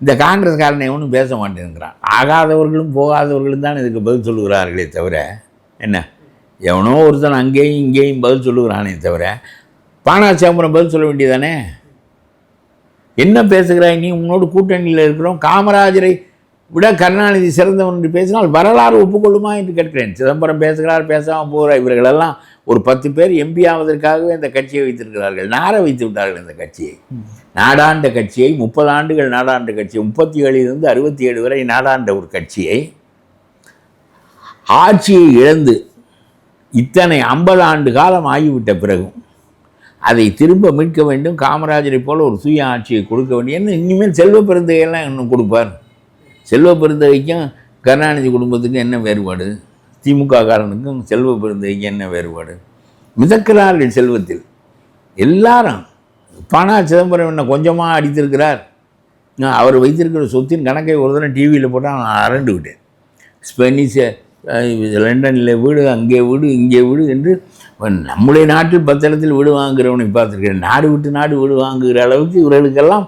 இந்த காங்கிரஸ்காரனை எவனும் பேச மாட்டேங்கிறான். ஆகாதவர்களும் போகாதவர்களும் தான் இதுக்கு பதில் சொல்லுகிறார்களே தவிர என்ன? எவனோ ஒருத்தன் அங்கேயும் இங்கேயும் பதில் சொல்லுகிறானே தவிர பானா பதில் சொல்ல வேண்டியதானே? என்ன பேசுகிறாய் நீ? உன்னோடு கூட்டணியில் இருக்கிறோம். காமராஜரை விட கருணாநிதி சிறந்தவன் என்று பேசினால் வரலாறு ஒப்புக்கொள்ளுமா என்று கேட்கிறேன். சிதம்பரம் பேசுகிறார் பேசாமல் போகிறார் இவர்களெல்லாம் ஒரு பத்து பேர் எம்பி ஆவதற்காகவே இந்த கட்சியை வைத்திருக்கிறார்கள். நார வைத்து விட்டார்கள் இந்த கட்சியை? நாடாண்ட கட்சியை முப்பது ஆண்டுகள் நாடாண்ட கட்சி முப்பத்தி ஏழிலிருந்து அறுபத்தி ஏழு வரை நாடாண்ட ஒரு கட்சியை ஆட்சியை இழந்து இத்தனை ஐம்பது ஆண்டு காலம் ஆகிவிட்ட பிறகும் அதை திரும்ப மீட்க வேண்டும். காமராஜரை போல ஒரு சுய ஆட்சியை கொடுக்க வேண்டும். என்ன இனிமேல் செல்வ பிறந்தையெல்லாம் இன்னும் கொடுப்பார். செல்வ பெருந்தகைக்கும் கருணாநிதி குடும்பத்துக்கும் என்ன வேறுபாடு? திமுக காரனுக்கும் செல்வ பெருந்தகைக்கும் என்ன வேறுபாடு? மிதக்கிறார்கள் செல்வத்தில். எல்லாரும் பணா சிதம்பரம் என்ன கொஞ்சமாக அடித்திருக்கிறார். அவர் வைத்திருக்கிற சொத்தின் கணக்கை ஒரு தடவை டிவியில் போட்டால் நான் அரண்டு விட்டேன் ஸ்பெனிஷ லண்டனில் வீடு அங்கே வீடு இங்கே வீடு என்று நம்முடைய நாட்டில் பத்திரத்தில் வீடு வாங்குகிறவனை பார்த்துருக்கேன் நாடு விட்டு நாடு வீடு வாங்குகிற அளவுக்கு இவர்களுக்கெல்லாம்